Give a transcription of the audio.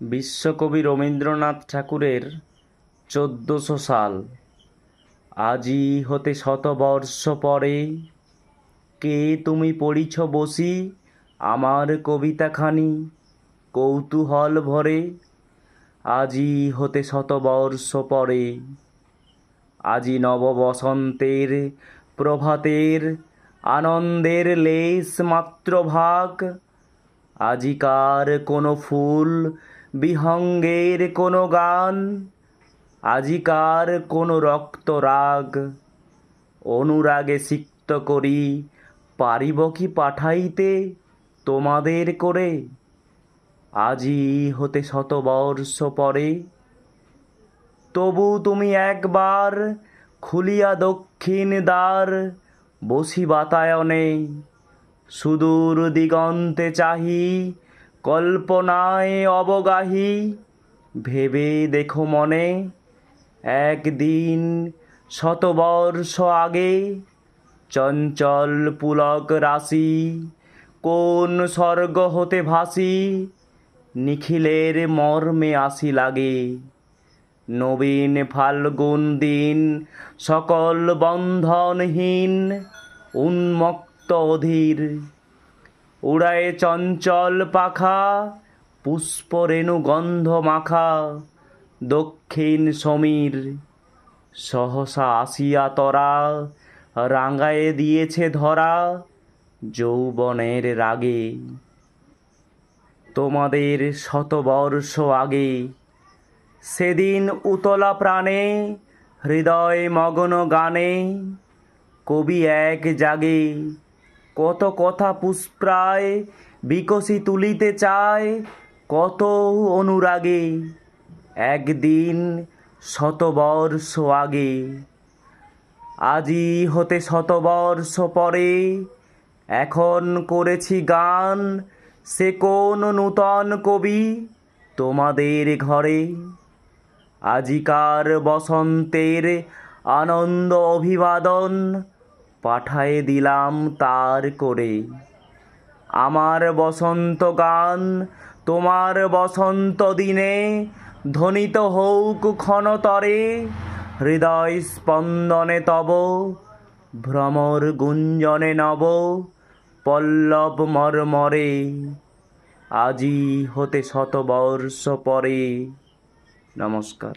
বিশ্বকবি রবীন্দ্রনাথ ঠাকুরের চোদ্দশো সাল। আজি হতে শতবর্ষ পরে, কে তুমি পড়িছ বসি আমার কবিতাখানি, কৌতূহল ভরে, আজি হতে শতবর্ষ পরে। আজি নব বসন্তের প্রভাতের আনন্দের লেশ মাত্র ভাগ আজিকার কোনো ফুল বিহঙ্গের কোনো গান, আজিকার কোনো রক্তরাগ অনুরাগে সিক্ত করি, পারিব কি পাঠাইতে তোমাদের করে? আজি হতে শতবর্ষ পরে, তবু তুমি একবার খুলিয়া দক্ষিণ দ্বার বসি বাতায়নে। সুদূর দিগন্তে চাহি কল্পনায় অবগাহী, ভেবে দেখো মনে, একদিন শতবর্ষ আগে চঞ্চল পুলক রাশি কোন স্বর্গ হতে ভাসি, নিখিলের মর্মে আসি লাগে। নবীন ফাল্গুন দিন সকল বন্ধনহীন উন্মুক্ত অধীর। উড়ায়ে চঞ্চল পাখা পুষ্পরেণু গন্ধ মাখা, দক্ষিণ সমীর সহসা আসিয়া তরা রাঙ্গায়ে দিয়েছে ধরা যৌবনের রাগে। তোমাদের শতবর্ষ আগে, সেদিন উতলা প্রাণে, হৃদয় মগ্ন গানে, কবি এক জাগে কত কথা পুষ্প্রায় বিকশি তুলিতে চায়, কত অনুরাগে একদিন শতবর্ষ আগে। আজি হতে শতবর্ষ পরে এখন করেছি গান, সে কোন নূতন কবি তোমাদের ঘরে। আজিকার বসন্তের আনন্দ অভিবাদন পাঠায়ে দিলাম তার করে। আমার বসন্ত গান তোমার বসন্ত দিনে ধ্বনিত হৌক ক্ষণতরে, হৃদয় স্পন্দনে তব, ভ্রমর গুঞ্জনে নব পল্লব মর্মরে। আজি হতে শতবর্ষ পরে। নমস্কার।